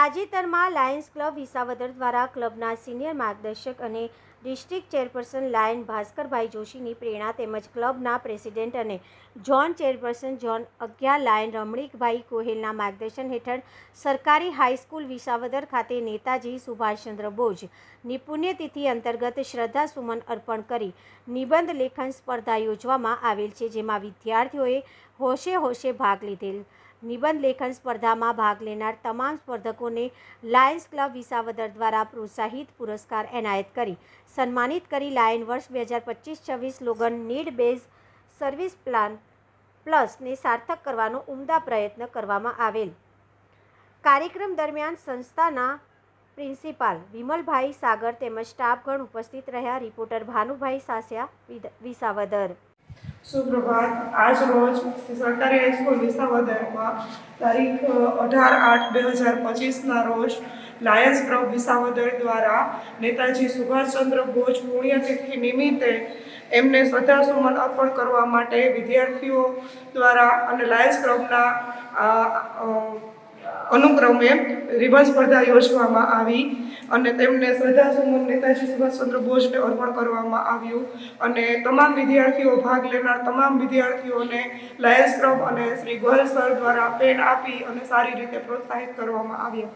તાજેતરમાં Lions club Visavadar દ્વારા ક્લબના senior માર્ગદર્શક અને ડિસ્ટ્રિક્ટ ચેરપર્સન લાયન ભાસ્કરભાઈ જોશીની પ્રેરણા તેમજ ક્લબના પ્રેસિડેન્ટ અને જોન ચેરપર્સન જોન અગિયાર લાયન રમણીકભાઈ કોહેલના માર્ગદર્શન હેઠળ સરકારી હાઈસ્કૂલ વિસાવદર ખાતે નેતાજી સુભાષચંદ્ર બોઝની પુણ્યતિથિ અંતર્ગત શ્રદ્ધા સુમન અર્પણ કરી નિબંધ લેખન સ્પર્ધા યોજવામાં આવેલ છે, જેમાં વિદ્યાર્થીઓએ હોશે હોશે ભાગ લીધેલ. નિબંધ લેખન સ્પર્ધામાં ભાગ લેનાર તમામ સ્પર્ધકોને લાયન્સ ક્લબ વિસાવદર દ્વારા પ્રોત્સાહિત પુરસ્કાર એનાયત કરી. સન્માનિત કરી લાયન વર્ષ બે હજાર પચીસ છવ્વીસ લોગન નીડ બેઝ સર્વિસ પ્લાન પ્લસને સાર્થક કરવાનો ઉમદા પ્રયત્ન કરવામાં આવેલ. કાર્યક્રમ દરમિયાન સંસ્થાના પ્રિન્સિપાલ વિમલભાઈ સાગર તેમજ સ્ટાફગણ ઉપસ્થિત રહ્યા. રિપોર્ટર ભાનુભાઈ સાસિયા વિદ- વિસાવદર. સુપ્રભાત, આજ રોજ સરકારી હાઈસ્કૂલ વિસાવદરમાં તારીખ અઢાર આઠ બે હજાર પચીસના રોજ લાયન્સ ક્લબ વિસાવદર દ્વારા નેતાજી સુભાષચંદ્ર બોઝ પુણ્યતિથિ નિમિત્તે એમને શ્રદ્ધાસુમન અર્પણ કરવા માટે વિદ્યાર્થીઓ દ્વારા અને લાયન્સ ક્લબના અનુક્રમે રિબન સ્પર્ધા યોજવામાં આવી અને તેમને શ્રદ્ધાસુમન નેતાજી સુભાષચંદ્ર બોઝને અર્પણ કરવામાં આવ્યું અને તમામ વિદ્યાર્થીઓ ભાગ લેનાર તમામ વિદ્યાર્થીઓને લાયન્સ ક્લબ અને શ્રી ગોયલ સર દ્વારા પેન આપી અને સારી રીતે પ્રોત્સાહિત કરવામાં આવ્યા.